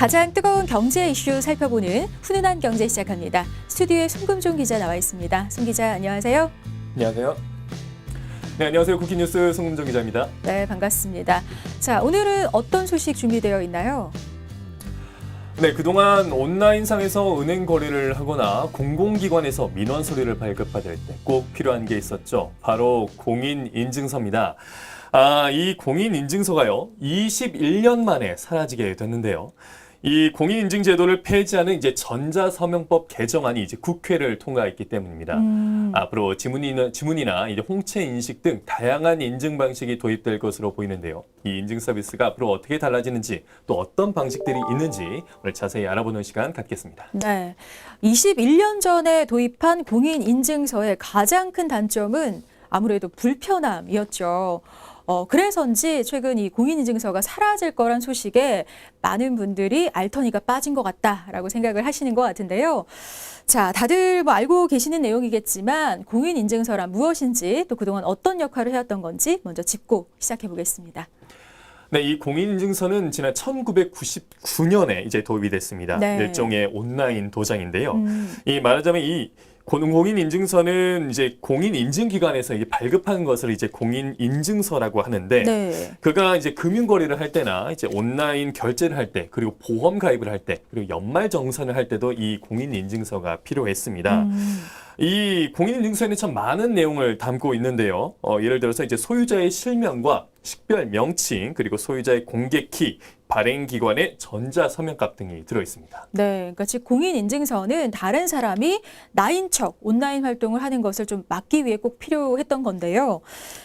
가장 뜨거운 경제 이슈 살펴보는 훈훈한 경제 시작합니다. 스튜디오에 송금종 기자 나와 있습니다. 송 기자 안녕하세요. 안녕하세요. 네, 안녕하세요. 쿠키뉴스 송금정 기자입니다. 네, 반갑습니다. 자, 오늘은 어떤 소식 준비되어 있나요? 네, 그동안 온라인상에서 은행 거래를 하거나 공공기관에서 민원 서류를 발급받을 때 꼭 필요한 게 있었죠. 바로 공인 인증서입니다. 아, 이 공인 인증서가요, 21년 만에 사라지게 됐는데요. 이 공인인증 제도를 폐지하는 이제 전자서명법 개정안이 이제 국회를 통과했기 때문입니다. 음, 앞으로 지문이나, 지문이나 이제 홍채 인식 등 다양한 인증 방식이 도입될 것으로 보이는데요. 이 인증 서비스가 앞으로 어떻게 달라지는지 또 어떤 방식들이 있는지 오늘 자세히 알아보는 시간 갖겠습니다. 네. 21년 전에 도입한 공인인증서의 가장 큰 단점은 아무래도 불편함이었죠. 어, 그래서인지 최근 이 공인인증서가 사라질 거란 소식에 많은 분들이 알터니가 빠진 것 같다라고 생각을 하시는 것 같은데요. 자, 다들 뭐 알고 계시는 내용이겠지만 공인인증서란 무엇인지 또 그동안 어떤 역할을 해왔던 건지 먼저 짚고 시작해 보겠습니다. 네, 이 공인인증서는 지난 1999년에 이제 도입이 됐습니다. 네. 일종의 온라인 도장인데요. 음, 이 말하자면 이 공인 인증서는 이제 공인 인증 기관에서 이게 발급한 것을 이제 공인 인증서라고 하는데 네. 그가 이제 금융 거래를 할 때나 이제 온라인 결제를 할 때 그리고 보험 가입을 할 때 그리고 연말 정산을 할 때도 이 공인 인증서가 필요했습니다. 음, 이 공인인증서에는 참 많은 내용을 담고 있는데요. 어, 예를 들어서 이제 소유자의 실명과 식별 명칭 그리고 소유자의 공개 키, 발행 기관의 전자 서명값 등이 들어 있습니다. 네, 그러니까 즉 공인 인증서는 다른 사람이 나인 척 온라인 활동을 하는 것을 좀 막기 위해 꼭 필요했던 건데요.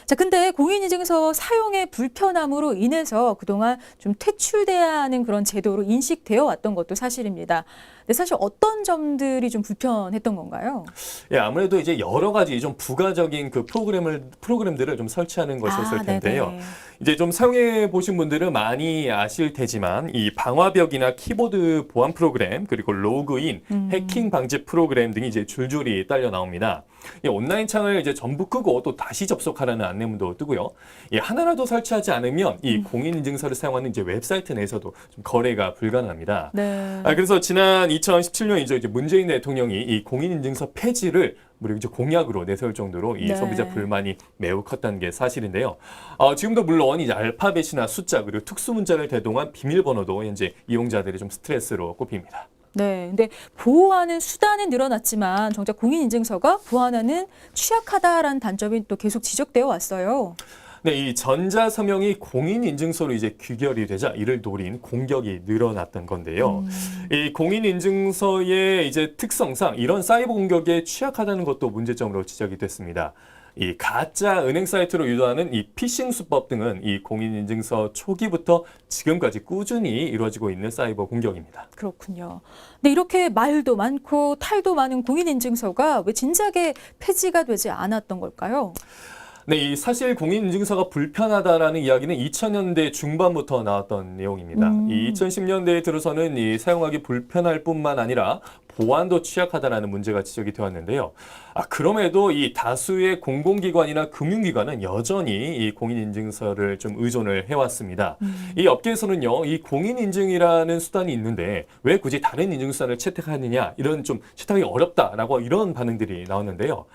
자, 근데 공인 인증서 사용의 불편함으로 인해서 그동안 좀 퇴출돼야 하는 그런 제도로 인식되어 왔던 것도 사실입니다. 근데 사실 어떤 점들이 좀 불편했던 건가요? 예, 아무래도 이제 여러 가지 좀 부가적인 그 프로그램을 프로그램들을 좀 설치하는 것이었을 아, 텐데요. 네네. 이제 좀 사용해 보신 분들은 많이 아실 테지만 이 방화벽이나 키보드 보안 프로그램 그리고 로그인, 음. 해킹 방지 프로그램 등이 이제 줄줄이 딸려 나옵니다. 이 온라인 창을 이제 전부 끄고 또 다시 접속하라는 안내문도 뜨고요. 이 하나라도 설치하지 않으면 음. 이 공인인증서를 사용하는 이제 웹사이트 내에서도 좀 거래가 불가능합니다. 네. 아, 그래서 지난 2017년이죠. 이제 문재인 대통령이 이 공인인증서 폐지를 무려 이제 공약으로 내세울 정도로 이 네. 소비자 불만이 매우 컸다는 게 사실인데요. 어, 지금도 물론 이제 알파벳이나 숫자 그리고 특수 문자를 대동한 비밀번호도 현재 이용자들이 좀 스트레스로 꼽힙니다. 네, 근데 보호하는 수단은 늘어났지만 정작 공인 인증서가 보완하는 취약하다라는 단점이 또 계속 지적되어 왔어요. 네, 이 전자 서명이 공인 인증서로 이제 귀결이 되자 이를 노린 공격이 늘어났던 건데요. 이 공인 인증서의 이제 특성상 이런 사이버 공격에 취약하다는 것도 문제점으로 지적이 됐습니다. 이 가짜 은행 사이트로 유도하는 이 피싱 수법 등은 이 공인 인증서 초기부터 지금까지 꾸준히 이루어지고 있는 사이버 공격입니다. 그렇군요. 근데 이렇게 말도 많고 탈도 많은 공인 인증서가 왜 진작에 폐지가 되지 않았던 걸까요? 네, 이 사실 공인인증서가 불편하다라는 이야기는 2000년대 중반부터 나왔던 내용입니다. 음. 이 2010년대에 들어서는 이 사용하기 불편할 뿐만 아니라 보안도 취약하다라는 문제가 지적이 되었는데요. 아, 그럼에도 이 다수의 공공기관이나 금융기관은 여전히 이 공인인증서를 좀 의존을 해왔습니다. 이 업계에서는요, 이 공인인증이라는 수단이 있는데 왜 굳이 다른 인증수단을 채택하느냐 이런 좀 채택하기 어렵다라고 이런 반응들이 나왔는데요.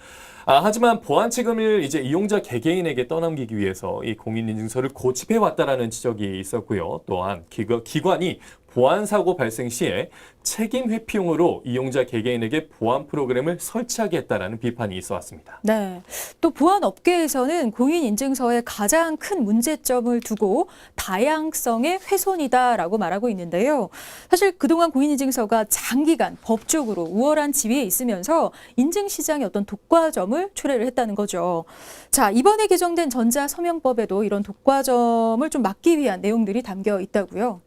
아, 하지만 보안 책임을 이제 이용자 개개인에게 떠넘기기 위해서 이 공인인증서를 고집해 왔다라는 지적이 있었고요. 또한 기관, 기관이 보안 사고 발생 시에 책임 회피용으로 이용자 개개인에게 보안 프로그램을 설치하게 했다라는 비판이 있어 왔습니다. 네. 또 보안 업계에서는 공인 인증서의 가장 큰 문제점을 두고 다양성의 훼손이다라고 말하고 있는데요. 사실 그동안 공인 인증서가 장기간 법적으로 우월한 지위에 있으면서 인증 시장의 어떤 독과점을 초래를 했다는 거죠. 자, 이번에 개정된 전자서명법에도 이런 독과점을 좀 막기 위한 내용들이 담겨 있다고요.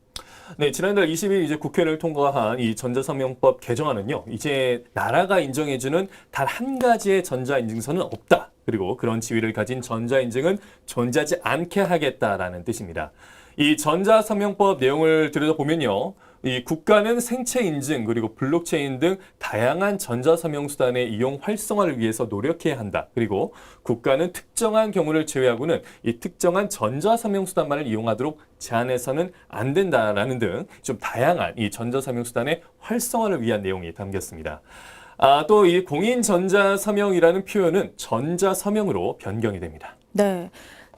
네, 지난달 20일 이제 국회를 통과한 이 전자서명법 개정안은요, 이제 나라가 인정해주는 단 한 가지의 전자인증서는 없다. 그리고 그런 지위를 가진 전자인증은 존재하지 않게 하겠다라는 뜻입니다. 이 전자서명법 내용을 들여다보면요, 이 국가는 생체 인증 그리고 블록체인 등 다양한 전자서명 수단의 이용 활성화를 위해서 노력해야 한다. 그리고 국가는 특정한 경우를 제외하고는 이 특정한 전자서명 수단만을 이용하도록 제한해서는 안 된다라는 등 좀 다양한 이 전자서명 수단의 활성화를 위한 내용이 담겼습니다. 아, 또 이 공인 전자 서명이라는 표현은 전자 서명으로 변경이 됩니다. 네.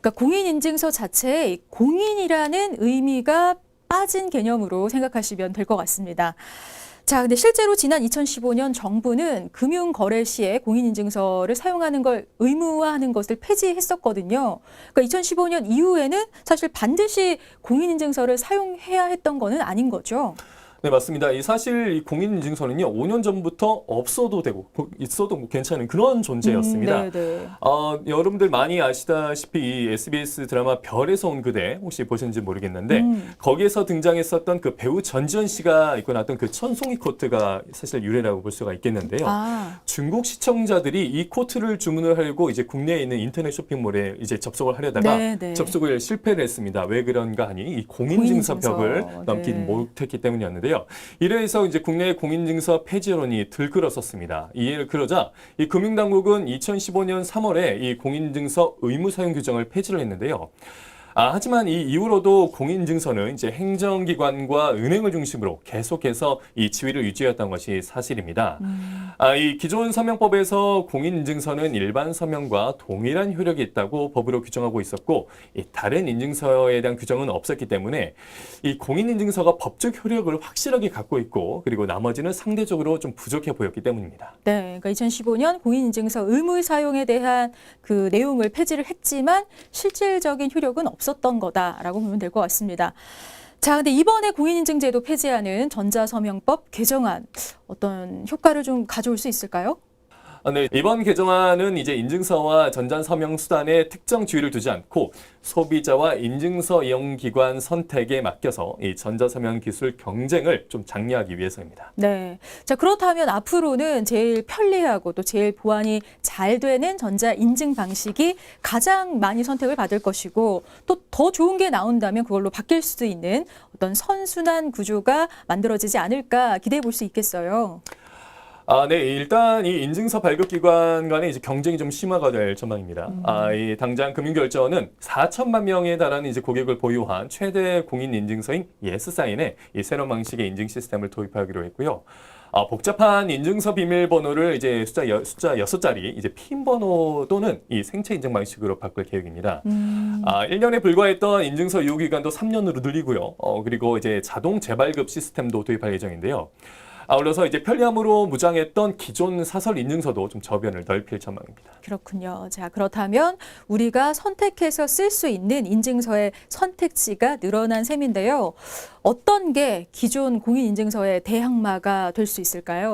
그러니까 공인인증서 자체에 이 공인이라는 의미가 빠진 개념으로 생각하시면 될 것 같습니다. 자, 근데 실제로 지난 2015년 정부는 금융 거래 시에 공인인증서를 사용하는 걸 의무화하는 것을 폐지했었거든요. 그러니까 2015년 이후에는 사실 반드시 공인인증서를 사용해야 했던 거는 아닌 거죠. 네, 맞습니다. 이 사실 이 공인인증서는요, 5년 전부터 없어도 되고 있어도 뭐 괜찮은 그런 존재였습니다. 음, 네, 네. 어, 여러분들 많이 아시다시피 이 SBS 드라마 별에서 온 그대 혹시 보셨는지 모르겠는데 음. 거기에서 등장했었던 그 배우 전지현 씨가 입고 나왔던 그 천송이 코트가 사실 유래라고 볼 수가 있겠는데요. 아, 중국 시청자들이 이 코트를 주문을 하려고 이제 국내에 있는 인터넷 쇼핑몰에 이제 접속을 하려다가 네, 네. 접속을 실패를 했습니다. 왜 그런가 하니 이 공인증서 공인증서, 벽을 넘기 네. 못했기 때문이었는데요. 이래서 이제 국내의 공인증서 폐지 여론이 들끓었었습니다. 이에 그러자 이 금융당국은 2015년 3월에 이 공인증서 의무 사용 규정을 폐지를 했는데요. 아, 하지만 이 이후로도 공인증서는 이제 행정기관과 은행을 중심으로 계속해서 이 지위를 유지했던 것이 사실입니다. 아, 이 기존 서명법에서 공인인증서는 일반 서명과 동일한 효력이 있다고 법으로 규정하고 있었고, 이 다른 인증서에 대한 규정은 없었기 때문에 이 공인인증서가 법적 효력을 확실하게 갖고 있고, 그리고 나머지는 상대적으로 좀 부족해 보였기 때문입니다. 네, 그러니까 2015년 공인인증서 의무 사용에 대한 그 내용을 폐지를 했지만 실질적인 효력은 없 었던 거다라고 보면 될 것 같습니다. 자, 근데 이번에 공인인증제도 폐지하는 전자서명법 개정안 어떤 효과를 좀 가져올 수 있을까요? 아, 네. 이번 개정안은 이제 인증서와 전자서명 수단에 특정 지위를 두지 않고 소비자와 인증서 이용 기관 선택에 맡겨서 이 전자 서명 기술 경쟁을 좀 장려하기 위해서입니다. 네. 자, 그렇다면 앞으로는 제일 편리하고 또 제일 보안이 잘 되는 전자 인증 방식이 가장 많이 선택을 받을 것이고 또 더 좋은 게 나온다면 그걸로 바뀔 수도 있는 어떤 선순환 구조가 만들어지지 않을까 기대해 볼 수 있겠어요. 아, 네. 일단 이 인증서 발급 기관 간의 이제 경쟁이 좀 심화가 될 전망입니다. 아, 이 당장 금융결제원은 4천만 명에 달하는 이제 고객을 보유한 최대 공인 인증서인 예스사인에 이 새로운 방식의 인증 시스템을 도입하기로 했고요. 아, 복잡한 인증서 비밀번호를 이제 숫자 여, 숫자 6자리 이제 핀 번호 또는 이 생체 인증 방식으로 바꿀 계획입니다. 아, 1년에 불과했던 인증서 유효 기간도 3년으로 늘리고요. 어, 그리고 이제 자동 재발급 시스템도 도입할 예정인데요. 아울러서 이제 편리함으로 무장했던 기존 사설 인증서도 좀 저변을 넓힐 전망입니다. 그렇군요. 자, 그렇다면 우리가 선택해서 쓸 수 있는 인증서의 선택지가 늘어난 셈인데요. 어떤 게 기존 공인인증서의 대항마가 될 수 있을까요?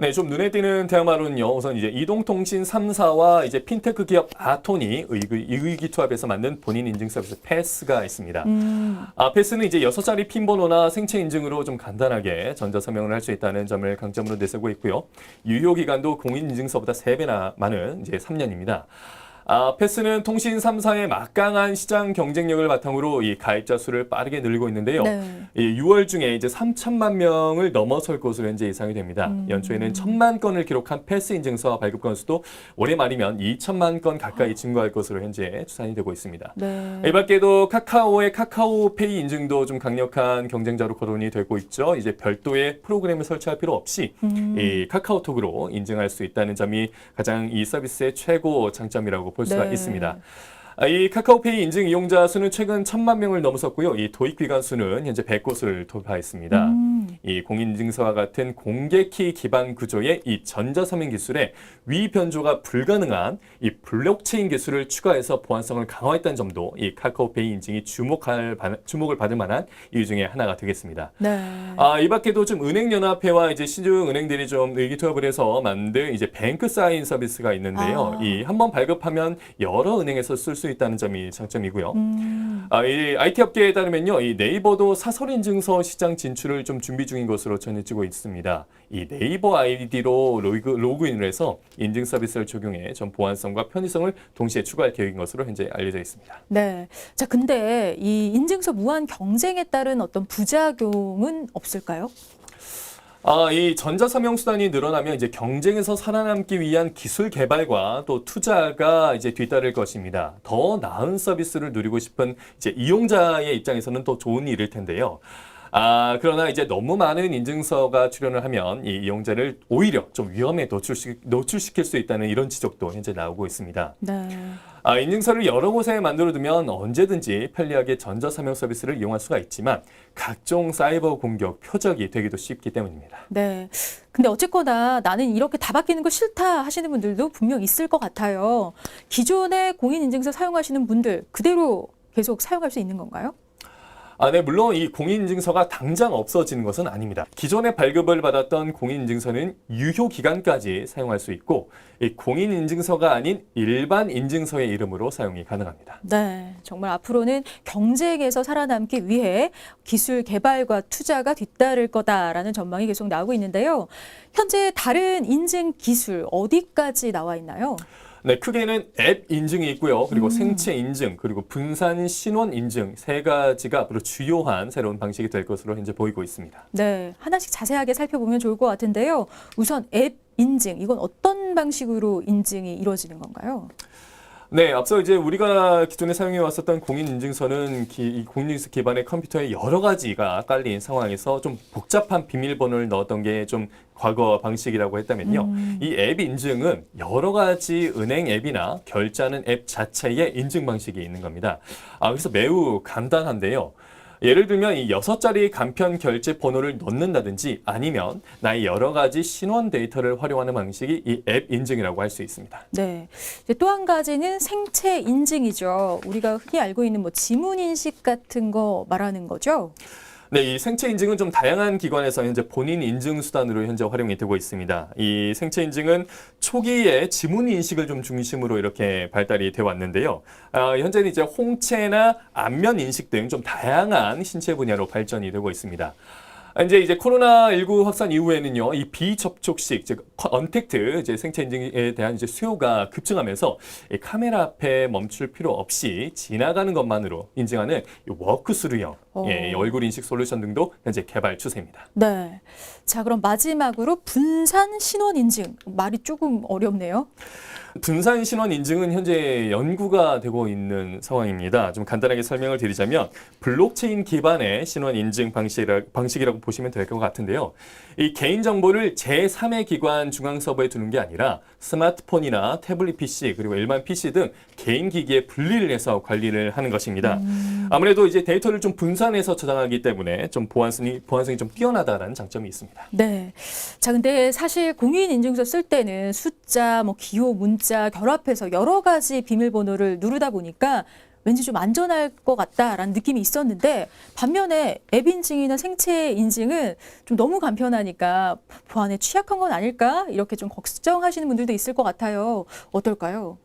네, 좀 눈에 띄는 대항마로는요. 우선 이제 이동통신 3사와 이제 핀테크 기업 아톤이 의기, 의기투합해서 만든 본인 인증 서비스 패스가 있습니다. 음, 아, 패스는 이제 6자리 핀 번호나 생체 인증으로 좀 간단하게 전자 서명을 할 수 있다는 점을 강점으로 내세우고 있고요. 유효 기간도 공인 인증서보다 3배나 많은 이제 3년입니다. 아, 패스는 통신 3사의 막강한 시장 경쟁력을 바탕으로 이 가입자 수를 빠르게 늘리고 있는데요. 네. 이 6월 중에 이제 3천만 명을 넘어설 것으로 현재 예상이 됩니다. 음. 연초에는 1천만 건을 기록한 패스 인증서 발급 건수도 올해 말이면 2천만 건 가까이 증가할 것으로 현재 추산이 되고 있습니다. 네. 이 밖에도 카카오의 카카오페이 인증도 좀 강력한 경쟁자로 거론이 되고 있죠. 이제 별도의 프로그램을 설치할 필요 없이 음. 이 카카오톡으로 인증할 수 있다는 점이 가장 이 서비스의 최고 장점이라고 볼 수가 네. 있습니다. 아, 이 카카오페이 인증 이용자 수는 최근 천만 명을 넘어섰고요. 이 도입 기간 수는 현재 100곳을 돌파했습니다. 음. 이 공인인증서와 같은 공개키 기반 구조의 이 전자서명 기술에 위 변조가 불가능한 이 블록체인 기술을 추가해서 보안성을 강화했다는 점도 이 카카오페이 인증이 주목할 바- 주목을 받을 만한 이유 중에 하나가 되겠습니다. 네. 아, 이 밖에도 좀 은행연합회와 이제 시중 은행들이 좀 의기투합을 해서 만든 이제 뱅크 사인 서비스가 있는데요. 아. 이 한 번 발급하면 여러 은행에서 쓸 수 있다는 점이 장점이고요. 음. 아, 이 IT 업계에 따르면요, 이 네이버도 사설 인증서 시장 진출을 좀 준비 중인 것으로 전해지고 있습니다. 이 네이버 아이디로 로그, 로그 인을 해서 인증 서비스를 적용해 전 보안성과 편의성을 동시에 추가할 계획인 것으로 현재 알려져 있습니다. 네. 자, 근데 이 인증서 무한 경쟁에 따른 어떤 부작용은 없을까요? 아, 이 전자서명 수단이 늘어나면 이제 경쟁에서 살아남기 위한 기술 개발과 또 투자가 이제 뒤따를 것입니다. 더 나은 서비스를 누리고 싶은 이제 이용자의 입장에서는 또 좋은 일일 텐데요. 아, 그러나 이제 너무 많은 인증서가 출연을 하면 이 이용자를 오히려 좀 위험에 노출시, 노출시킬 수 있다는 이런 지적도 현재 나오고 있습니다. 네. 아, 인증서를 여러 곳에 만들어두면 언제든지 편리하게 전자서명 서비스를 이용할 수가 있지만 각종 사이버 공격 표적이 되기도 쉽기 때문입니다. 네. 근데 어쨌거나 나는 이렇게 다 바뀌는 거 싫다 하시는 분들도 분명 있을 것 같아요. 기존의 공인인증서 사용하시는 분들 그대로 계속 사용할 수 있는 건가요? 아, 네, 물론 이 공인인증서가 당장 없어지는 것은 아닙니다. 기존에 발급을 받았던 공인인증서는 유효 기간까지 사용할 수 있고, 이 공인인증서가 아닌 일반 인증서의 이름으로 사용이 가능합니다. 네. 정말 앞으로는 경쟁에서 살아남기 위해 기술 개발과 투자가 뒤따를 거다라는 전망이 계속 나오고 있는데요. 현재 다른 인증 기술 어디까지 나와 있나요? 네, 크게는 앱 인증이 있고요. 그리고 생체 인증, 그리고 분산 신원 인증 세 가지가 앞으로 주요한 새로운 방식이 될 것으로 현재 보이고 있습니다. 네, 하나씩 자세하게 살펴보면 좋을 것 같은데요. 우선 앱 인증, 이건 어떤 방식으로 인증이 이루어지는 건가요? 네, 앞서 이제 우리가 기존에 사용해 왔었던 공인인증서는 기, 이 공인인증서 기반의 컴퓨터에 여러 가지가 깔린 상황에서 좀 복잡한 비밀번호를 넣었던 게 좀 과거 방식이라고 했다면요. 이앱 인증은 여러 가지 은행 앱이나 결제하는 앱 자체의 인증 방식이 있는 겁니다. 아, 그래서 매우 간단한데요. 예를 들면 이 여섯 자리 간편 결제 번호를 넣는다든지 아니면 나의 여러 가지 신원 데이터를 활용하는 방식이 이 앱 인증이라고 할 수 있습니다. 네. 또 한 가지는 생체 인증이죠. 우리가 흔히 알고 있는 뭐 지문 인식 같은 거 말하는 거죠. 네, 이 생체 인증은 좀 다양한 기관에서 현재 본인 인증 수단으로 현재 활용이 되고 있습니다. 이 생체 인증은 초기에 지문 인식을 좀 중심으로 이렇게 발달이 되어 왔는데요. 아, 현재는 이제 홍채나 안면 인식 등 좀 다양한 신체 분야로 발전이 되고 있습니다. 아, 이제 이제 코로나 19 확산 이후에는요, 이 비접촉식, 즉 언택트 이제 생체 인증에 대한 이제 수요가 급증하면서 이 카메라 앞에 멈출 필요 없이 지나가는 것만으로 인증하는 이 워크스루형 어. 예, 이 얼굴 인식 솔루션 등도 현재 개발 추세입니다. 네. 자, 그럼 마지막으로 분산 신원 인증. 말이 조금 어렵네요. 분산 신원 인증은 현재 연구가 되고 있는 상황입니다. 좀 간단하게 설명을 드리자면 블록체인 기반의 신원 인증 방식이라, 방식이라고 보시면 될 것 같은데요. 이 개인 정보를 제3의 기관 중앙 서버에 두는 게 아니라 스마트폰이나 태블릿 PC 그리고 일반 PC 등 개인 기기에 분리를 해서 관리를 하는 것입니다. 아무래도 이제 데이터를 좀 분산 해서 저장하기 때문에 좀 보안성이 보안성이 좀 뛰어나다라는 장점이 있습니다. 네. 자, 근데 사실 공인 인증서 쓸 때는 숫자, 뭐 기호, 문자 결합해서 여러 가지 비밀번호를 누르다 보니까 왠지 좀 안전할 것 같다라는 느낌이 있었는데 반면에 앱 인증이나 생체 인증은 좀 너무 간편하니까 보안에 취약한 건 아닐까 이렇게 좀 걱정하시는 분들도 있을 것 같아요. 어떨까요?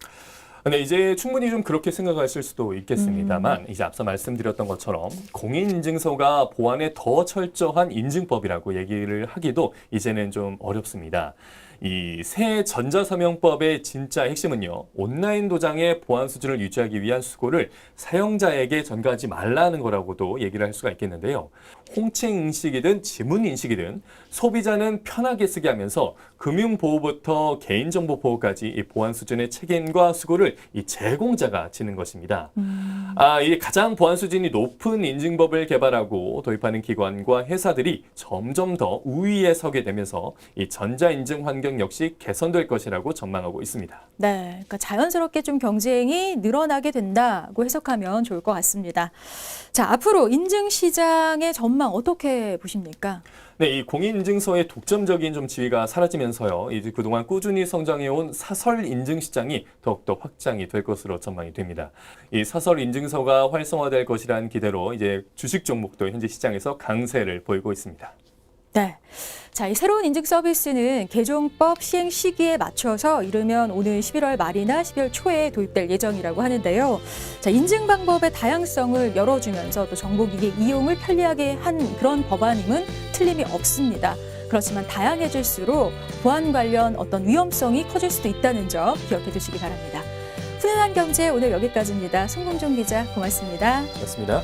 근데 이제 충분히 좀 그렇게 생각하실 수도 있겠습니다만 이제 앞서 말씀드렸던 것처럼 공인인증서가 보안에 더 철저한 인증법이라고 얘기를 하기도 이제는 좀 어렵습니다. 이새 전자서명법의 진짜 핵심은요 온라인 도장의 보안 수준을 유지하기 위한 수고를 사용자에게 전가하지 말라는 거라고도 얘기를 할 수가 있겠는데요. 홍채 인식이든 지문 인식이든 소비자는 편하게 쓰게 하면서 금융보호부터 개인정보 보호까지 이 보안 수준의 책임과 수고를 이 제공자가 지는 것입니다. 아, 이 가장 보안 수준이 높은 인증법을 개발하고 도입하는 기관과 회사들이 점점 더 우위에 서게 되면서 이 전자인증 환경 역시 개선될 것이라고 전망하고 있습니다. 네, 그러니까 자연스럽게 좀 경쟁이 늘어나게 된다고 해석하면 좋을 것 같습니다. 자, 앞으로 인증 시장의 전망 어떻게 보십니까? 네, 이 공인인증서의 독점적인 좀 지위가 사라지면서요. 이제 그동안 꾸준히 성장해온 사설 인증 시장이 더욱더 확장이 될 것으로 전망이 됩니다. 이 사설 인증서가 활성화될 것이라는 기대로 이제 주식 종목도 현재 시장에서 강세를 보이고 있습니다. 네. 자, 이 새로운 인증 서비스는 개정법 시행 시기에 맞춰서 이르면 오는 11월 말이나 12월 초에 도입될 예정이라고 하는데요. 자, 인증 방법의 다양성을 열어주면서 또 정보기기 이용을 편리하게 한 그런 법안임은 틀림이 없습니다. 그렇지만 다양해질수록 보안 관련 어떤 위험성이 커질 수도 있다는 점 기억해 두시기 바랍니다. 훈훈한 경제 오늘 여기까지입니다. 송봉종 기자 고맙습니다. 그렇습니다.